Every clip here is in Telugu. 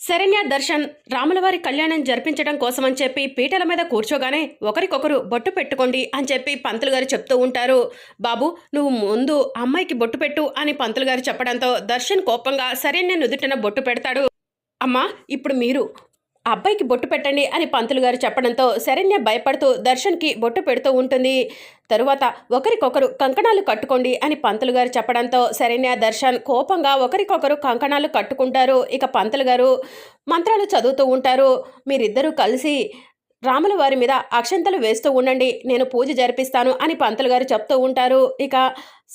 శరణ్య దర్శన్ రాములవారి కళ్యాణం జరిపించడం కోసమని చెప్పి పీటల మీద కూర్చోగానే ఒకరికొకరు బొట్టు పెట్టుకోండి అని చెప్పి పంతులు గారు చెప్తూ ఉంటారు. బాబు నువ్వు ముందు అమ్మాయికి బొట్టు పెట్టు అని పంతులు గారు చెప్పడంతో దర్శన్ కోపంగా శరణ్య నుదుటిన బొట్టు పెడతాడు. అమ్మా ఇప్పుడు మీరు అబ్బాయికి బొట్టు పెట్టండి అని పంతులు గారు చెప్పడంతో శరణ్య భయపడుతూ దర్శన్కి బొట్టు పెడుతూ ఉంటుంది. తరువాత ఒకరికొకరు కంకణాలు కట్టుకోండి అని పంతులు గారు చెప్పడంతో శరణ్య దర్శన్ కోపంగా ఒకరికొకరు కంకణాలు కట్టుకుంటారు. ఇక పంతులు గారు మంత్రాలు చదువుతూ ఉంటారు. మీరిద్దరూ కలిసి రాముల వారి మీద అక్షంతలు వేస్తూ ఉండండి. నేను పూజ జరిపిస్తాను అని పంతులు గారు చెప్తూ ఉంటారు. ఇక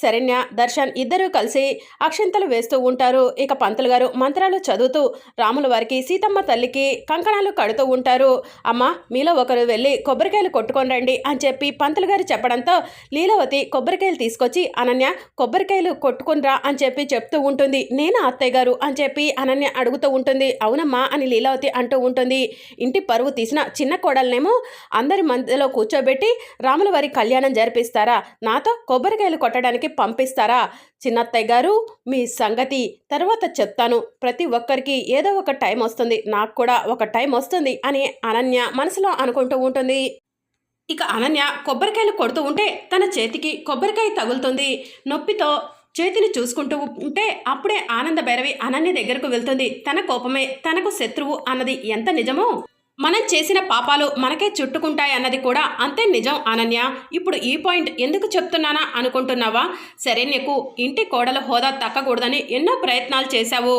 శరణ్య దర్శన్ ఇద్దరూ కలిసి అక్షంతలు వేస్తూ ఉంటారు. ఇక పంతులు గారు మంత్రాలు చదువుతూ రాముల వారికి సీతమ్మ తల్లికి కంకణాలు కడుతూ ఉంటారు. అమ్మ మీలో ఒకరు వెళ్ళి కొబ్బరికాయలు కొట్టుకొని రండి అని చెప్పి పంతులు గారు చెప్పడంతో లీలావతి కొబ్బరికాయలు తీసుకొచ్చి అనన్య కొబ్బరికాయలు కొట్టుకునిరా అని చెప్పి చెప్తూ ఉంటుంది. నేను అత్తయ్య గారు అని చెప్పి అనన్య అడుగుతూ ఉంటుంది. అవునమ్మా అని లీలావతి అంటూ ఉంటుంది. ఇంటి పరువు తీసిన చిన్న కోడలనేమో అందరి మధ్యలో కూర్చోబెట్టి రాముల వారి కళ్యాణం జరిపిస్తారా? నాతో కొబ్బరికాయలు కొట్టడానికి పంపిస్తారా? చిన్నత్తయ్య గారు మీ సంగతి తర్వాత చెప్తాను. ప్రతి ఒక్కరికి ఏదో ఒక టైం వస్తుంది. నాకు కూడా ఒక టైం వస్తుంది అని అనన్య మనసులో అనుకుంటూ ఉంటుంది. ఇక అనన్య కొబ్బరికాయలు కొడుతూ ఉంటే తన చేతికి కొబ్బరికాయ తగులుతుంది. నొప్పితో చేతిని చూసుకుంటూ ఉంటే అప్పుడే ఆనంద భైరవి అనన్య దగ్గరకు వెళ్తుంది. తన కోపమే తనకు శత్రువు అన్నది ఎంత నిజమో మనం చేసిన పాపాలు మనకే చుట్టుకుంటాయి అన్నది కూడా అంతే నిజం అనన్య. ఇప్పుడు ఈ పాయింట్ ఎందుకు చెప్తున్నానా అనుకుంటున్నావా? సరే నీకు ఇంటి కోడల హోదా తక్కకూడదని ఎన్నో ప్రయత్నాలు చేశావు.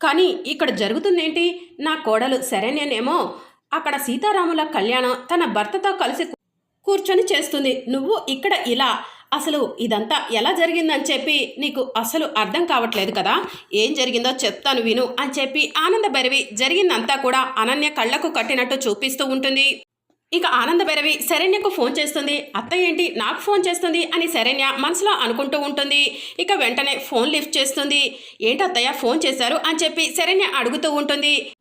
కానీ ఇక్కడ జరుగుతుందేంటి? నా కోడలు శరణ్యనేమో అక్కడ సీతారాముల కళ్యాణం తన భర్తతో కలిసి కూర్చొని చేస్తుంది. నువ్వు ఇక్కడ ఇలా అసలు ఇదంతా ఎలా జరిగిందని చెప్పి నీకు అసలు అర్థం కావట్లేదు కదా? ఏం జరిగిందో చెప్తాను విను అని చెప్పి ఆనంద భైరవి జరిగిందంతా కూడా అనన్య కళ్ళకు కట్టినట్టు చూపిస్తూ ఉంటుంది. ఇక ఆనంద భైరవి శరణ్యకు ఫోన్ చేస్తుంది. అత్త ఏంటి? నాకు ఫోన్ చేస్తుంది అని శరణ్య మనసులో అనుకుంటూ ఉంటుంది. ఇక వెంటనే ఫోన్ లిఫ్ట్ చేస్తుంది. ఏంటి అత్తయ్య ఫోన్ చేశారు అని చెప్పి శరణ్య అడుగుతూ ఉంటుంది.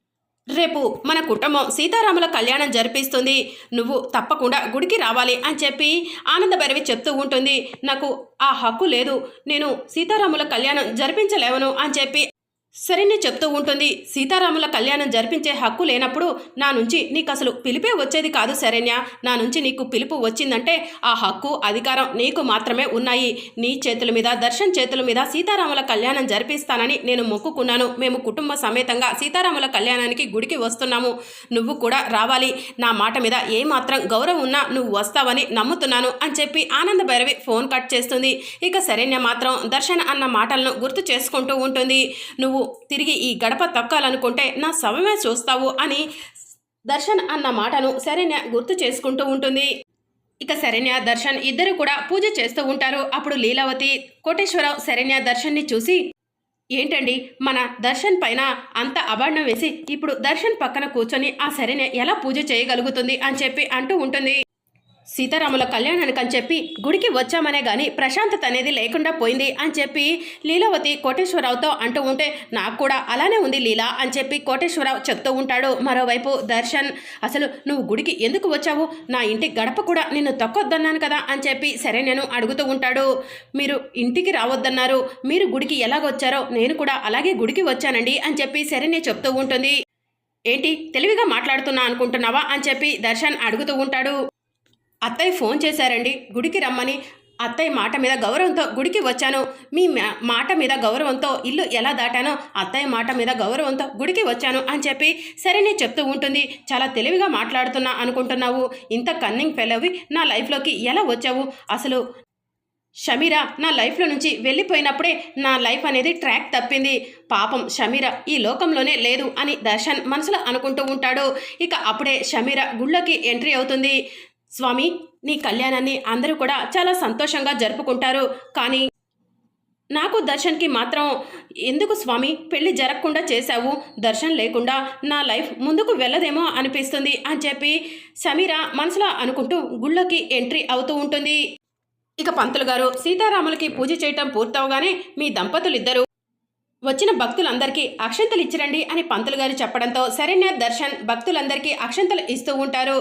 రేపు మన కుటుంబం సీతారాముల కళ్యాణం జరిపిస్తుంది. నువ్వు తప్పకుండా గుడికి రావాలి అని చెప్పి ఆనందభైరవి చెప్తూ ఉంటుంది. నాకు ఆ హక్కు లేదు. నేను సీతారాముల కళ్యాణం జరిపించలేవను అని చెప్పి సరేనే చెప్తూ ఉంటుంది. సీతారాముల కళ్యాణం జరిపించే హక్కు లేనప్పుడు నా నుంచి నీకు అసలు పిలిపే వచ్చేది కాదు శరణ్య. నా నుంచి నీకు పిలుపు వచ్చిందంటే ఆ హక్కు అధికారం నీకు మాత్రమే ఉన్నాయి. నీ చేతుల మీద దర్శన్ చేతుల మీద సీతారాముల కళ్యాణం జరిపిస్తానని నేను మొక్కుకున్నాను. మేము కుటుంబ సమేతంగా సీతారాముల కళ్యాణానికి గుడికి వస్తున్నాము. నువ్వు కూడా రావాలి. నా మాట మీద ఏ మాత్రం గౌరవం ఉన్నా నువ్వు వస్తావని నమ్ముతున్నాను అని చెప్పి ఆనంద భైరవి ఫోన్ కట్ చేస్తుంది. ఇక శరణ్య మాత్రం దర్శన్ అన్న మాటలను గుర్తు చేసుకుంటూ ఉంటుంది. నువ్వు తిరిగి ఈ గడప తొక్కాలనుకుంటే నా శవమే చూస్తావు అని దర్శన్ అన్న మాటను శరణ్య గుర్తు చేసుకుంటూ ఉంటుంది. ఇక శరణ్య దర్శన్ ఇద్దరు కూడా పూజ చేస్తూ ఉంటారు. అప్పుడు లీలావతి కోటేశ్వరరావు శరణ్య దర్శన్ని చూసి ఏంటండి? మన దర్శన్ పైన అంత అబాండం వేసి ఇప్పుడు దర్శన్ పక్కన కూర్చొని ఆ శరణ్య ఎలా పూజ చేయగలుగుతుంది? అని చెప్పి అంటూ ఉంటుంది. సీతారాముల కళ్యాణానికి అని చెప్పి గుడికి వచ్చామనే గాని ప్రశాంతత అనేది లేకుండా పోయింది అని చెప్పి లీలావతి కోటేశ్వరరావుతో అంటూ ఉంటే నాకు కూడా అలానే ఉంది లీలా అని చెప్పి కోటేశ్వరరావు చెప్తూ ఉంటాడు. మరోవైపు దర్శన్ అసలు నువ్వు గుడికి ఎందుకు వచ్చావు? నా ఇంటి గడప కూడా నిన్ను తొక్కొద్దన్నాను కదా అని చెప్పి సరే నేను అడుగుతూ ఉంటాడు. మీరు ఇంటికి రావద్దన్నారు. మీరు గుడికి ఎలాగొచ్చారో నేను కూడా అలాగే గుడికి వచ్చానండి అని చెప్పి సరేనే చెప్తూ ఉంటుంది. ఏంటి తెలివిగా మాట్లాడుతున్నా అనుకుంటున్నావా? అని చెప్పి దర్శన్ అడుగుతూ ఉంటాడు. అత్తయ్య ఫోన్ చేశారండి. గుడికి రమ్మని. అత్తయ్య మాట మీద గౌరవంతో గుడికి వచ్చాను. మీ మా- మాట మీద గౌరవంతో ఇల్లు ఎలా దాటానో అత్తయ్య మాట మీద గౌరవంతో గుడికి వచ్చాను అని చెప్పి సరేనే చెప్తూ ఉంటుంది. చాలా తెలివిగా మాట్లాడుతున్నా అనుకుంటున్నావు. ఇంత కన్నింగ్ ఫెలవి నా లైఫ్లోకి ఎలా వచ్చావు? అసలు షమీరా నా లైఫ్లో నుంచి వెళ్ళిపోయినప్పుడే నా లైఫ్ అనేది ట్రాక్ తప్పింది. పాపం షమీరా ఈ లోకంలోనే లేదు అని దర్శన్ మనసులో అనుకుంటూ ఉంటాడు. ఇక అప్పుడే షమీరా గుళ్ళోకి ఎంట్రీ అవుతుంది. స్వామి నీ కళ్యాణాన్ని అందరూ కూడా చాలా సంతోషంగా జరుపుకుంటారు. కానీ నాకు దర్శన్కి మాత్రం ఎందుకు స్వామి పెళ్ళి జరగకుండా చేశావు? దర్శన్ లేకుండా నా లైఫ్ ముందుకు వెళ్ళదేమో అనిపిస్తుంది అని చెప్పి సమీరా మనసులో అనుకుంటూ గుళ్ళోకి ఎంట్రీ అవుతూ ఉంటుంది. ఇక పంతులు గారు సీతారాములకి పూజ చేయటం పూర్తవగానే మీ దంపతులిద్దరూ వచ్చిన భక్తులందరికీ అక్షంతలు ఇచ్చిరండి అని పంతులు గారు చెప్పడంతో శరణ్య దర్శన్ భక్తులందరికీ అక్షంతలు ఇస్తూ ఉంటారు.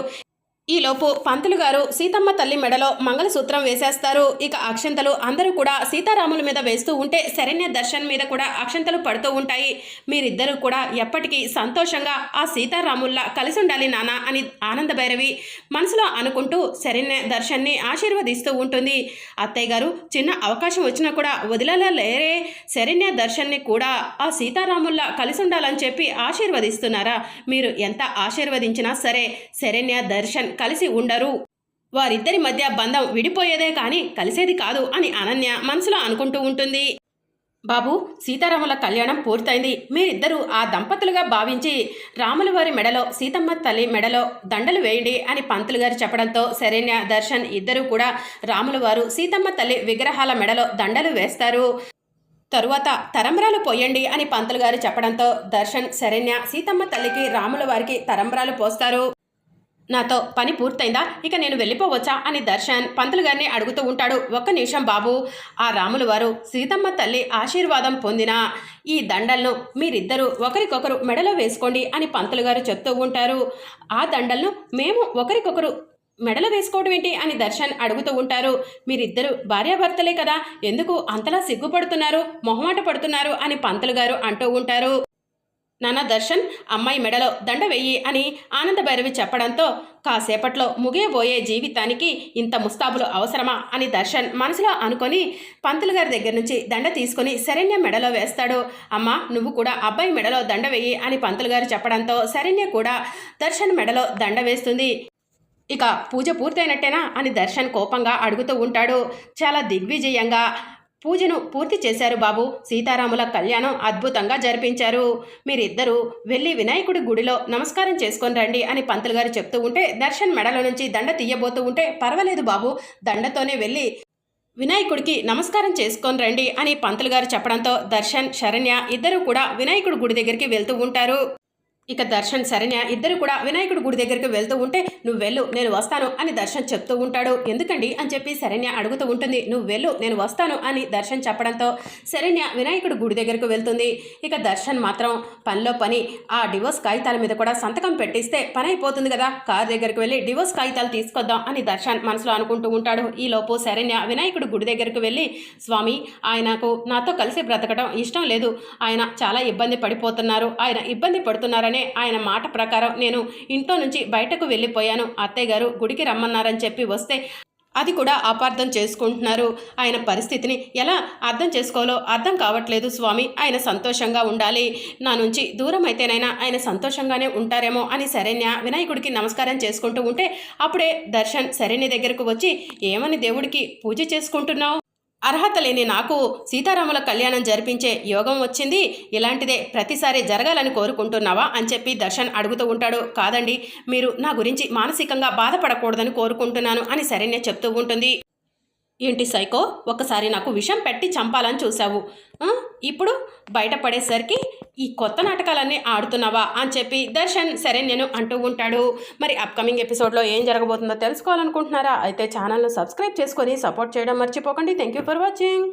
ఈలోపు పంతులు గారు సీతమ్మ తల్లి మెడలో మంగళసూత్రం వేసేస్తారు. ఇక అక్షంతలు అందరూ కూడా సీతారాముల మీద వేస్తూ ఉంటే శరణ్య దర్శన్ మీద కూడా అక్షంతలు పడుతూ ఉంటాయి. మీరిద్దరూ కూడా ఎప్పటికీ సంతోషంగా ఆ సీతారాముల్లా కలిసి ఉండాలి నాన్న అని ఆనంద భైరవి మనసులో అనుకుంటూ శరణ్య దర్శన్ని ఆశీర్వదిస్తూ ఉంటుంది. అత్తయ్య గారు చిన్న అవకాశం వచ్చినా కూడా వదిలేలా లేరే. శరణ్య దర్శన్ని కూడా ఆ సీతారాముల్లా కలిసి ఉండాలని చెప్పి ఆశీర్వదిస్తున్నారా? మీరు ఎంత ఆశీర్వదించినా సరే శరణ్య దర్శన్ కలిసి ఉండరు. వారిద్దరి మధ్య బంధం విడిపోయేదే కానీ కలిసేది కాదు అని అనన్య మనసులో అనుకుంటూ ఉంటుంది. బాబు సీతారాముల కళ్యాణం పూర్తయింది. మీరిద్దరూ ఆ దంపతులుగా భావించి రాముల వారి మెడలో సీతమ్మ తల్లి మెడలో దండలు వేయండి అని పంతులు గారు చెప్పడంతో శరణ్య దర్శన్ ఇద్దరూ కూడా రాముల వారు సీతమ్మ తల్లి విగ్రహాల మెడలో దండలు వేస్తారు. తరువాత తరంబ్రాలు పోయండి అని పంతులు గారు చెప్పడంతో దర్శన్ శరణ్య సీతమ్మ తల్లికి రాముల వారికి తరంబ్రాలు పోస్తారు. నాతో పని పూర్తయిందా? ఇక నేను వెళ్ళిపోవచ్చా? అని దర్శన్ పంతులు గారిని అడుగుతూ ఉంటాడు. ఒక్క నిమిషం బాబు. ఆ రాములు వారు సీతమ్మ తల్లి ఆశీర్వాదం పొందిన ఈ దండలను మీరిద్దరూ ఒకరికొకరు మెడలో వేసుకోండి అని పంతులు గారు చెప్తూ ఉంటారు. ఆ దండలను మేము ఒకరికొకరు మెడలో వేసుకోవడం ఏంటి? అని దర్శన్ అడుగుతూ ఉంటారు. మీరిద్దరు భార్యాభర్తలే కదా. ఎందుకు అంతలా సిగ్గుపడుతున్నారు? మొహమాట పడుతున్నారు అని పంతులు గారు అంటూ ఉంటారు. నాన్న దర్శన్ అమ్మాయి మెడలో దండ వెయ్యి అని ఆనంద భైరవి చెప్పడంతో కాసేపట్లో ముగియబోయే జీవితానికి ఇంత ముస్తాబులు అవసరమా అని దర్శన్ మనసులో అనుకొని పంతులు గారి దగ్గర నుంచి దండ తీసుకొని శరణ్య మెడలో వేస్తాడు. అమ్మ నువ్వు కూడా అబ్బాయి మెడలో దండ వెయ్యి అని పంతులు గారు చెప్పడంతో శరణ్య కూడా దర్శన్ మెడలో దండ వేస్తుంది. ఇక పూజ పూర్తయినట్టేనా అని దర్శన్ కోపంగా అడుగుతూ ఉంటాడు. చాలా దిగ్విజయంగా పూజను పూర్తి చేశారు బాబు. సీతారాముల కళ్యాణం అద్భుతంగా జరిపించారు. మీరిద్దరూ వెళ్ళి వినాయకుడి గుడిలో నమస్కారం చేసుకొని రండి అని పంతులు గారు చెప్తూ ఉంటే దర్శన్ మెడలో నుంచి దండ తీయబోతూ ఉంటే పర్వాలేదు బాబు దండతోనే వెళ్ళి వినాయకుడికి నమస్కారం చేసుకొని రండి అని పంతులు గారు చెప్పడంతో దర్శన్ శరణ్య ఇద్దరూ కూడా వినాయకుడి గుడి దగ్గరికి వెళ్తూ ఉంటారు. ఇక దర్శన్ శరణ్య ఇద్దరు కూడా వినాయకుడి గుడి దగ్గరికి వెళ్తూ ఉంటే నువ్వు వెళ్ళు నేను వస్తాను అని దర్శన్ చెప్తూ ఉంటాడు. ఎందుకండి? అని చెప్పి శరణ్య అడుగుతూ ఉంటుంది. నువ్వు వెళ్ళు నేను వస్తాను అని దర్శన్ చెప్పడంతో శరణ్య వినాయకుడి గుడి దగ్గరకు వెళ్తుంది. ఇక దర్శన్ మాత్రం పనిలో పని ఆ డివోర్స్ కాగితాల మీద కూడా సంతకం పెట్టిస్తే పని అయిపోతుంది కదా. కార్ దగ్గరికి వెళ్ళి డివోర్స్ కాగితాలు తీసుకొద్దాం అని దర్శన్ మనసులో అనుకుంటూ ఉంటాడు. ఈలోపు శరణ్య వినాయకుడు గుడి దగ్గరకు వెళ్ళి స్వామి ఆయనకు నాతో కలిసి బ్రతకడం ఇష్టం లేదు. ఆయన చాలా ఇబ్బంది పడిపోతున్నారు. ఆయన ఇబ్బంది పడుతున్నారని ఆయన మాట ప్రకారం నేను ఇంట్లో నుంచి బయటకు వెళ్ళిపోయాను. అత్తయ్య గారు గుడికి రమ్మన్నారని చెప్పి వస్తే అది కూడా అపార్థం చేసుకుంటున్నారు. ఆయన పరిస్థితిని ఎలా అర్థం చేసుకోవాలో అర్థం కావట్లేదు స్వామి. ఆయన సంతోషంగా ఉండాలి. నా నుంచి దూరం అయితేనైనా ఆయన సంతోషంగానే ఉంటారేమో అని శరణ్య వినాయకుడికి నమస్కారం చేసుకుంటూ ఉంటే అప్పుడే దర్శన్ శరణ్య దగ్గరకు వచ్చి ఏమని దేవుడికి పూజ చేసుకుంటున్నావు? అర్హత లేని నాకు సీతారాముల కళ్యాణం జరిపించే యోగం వచ్చింది. ఇలాంటిదే ప్రతిసారి జరగాలని కోరుకుంటున్నావా? అని చెప్పి దర్శన్ అడుగుతూ ఉంటాడు. కాదండి మీరు నా గురించి మానసికంగా బాధపడకూడదని కోరుకుంటున్నాను అని శరణ్య చెప్తూ ఉంటుంది. ఏంటి సైకో? ఒకసారి నాకు విషం పెట్టి చంపాలని చూసావు ఇప్పుడు బయటపడేసరికి ఈ కొత్త నాటకాలన్నీ ఆడుతున్నావా అని చెప్పి దర్శన్ సరే నేను అంటూ ఉంటాడు. మరి అప్కమింగ్ ఎపిసోడ్లో ఏం జరగబోతుందో తెలుసుకోవాలనుకుంటున్నారా? అయితే ఛానల్ను సబ్స్క్రైబ్ చేసుకొని సపోర్ట్ చేయడం మర్చిపోకండి. Thank you for watching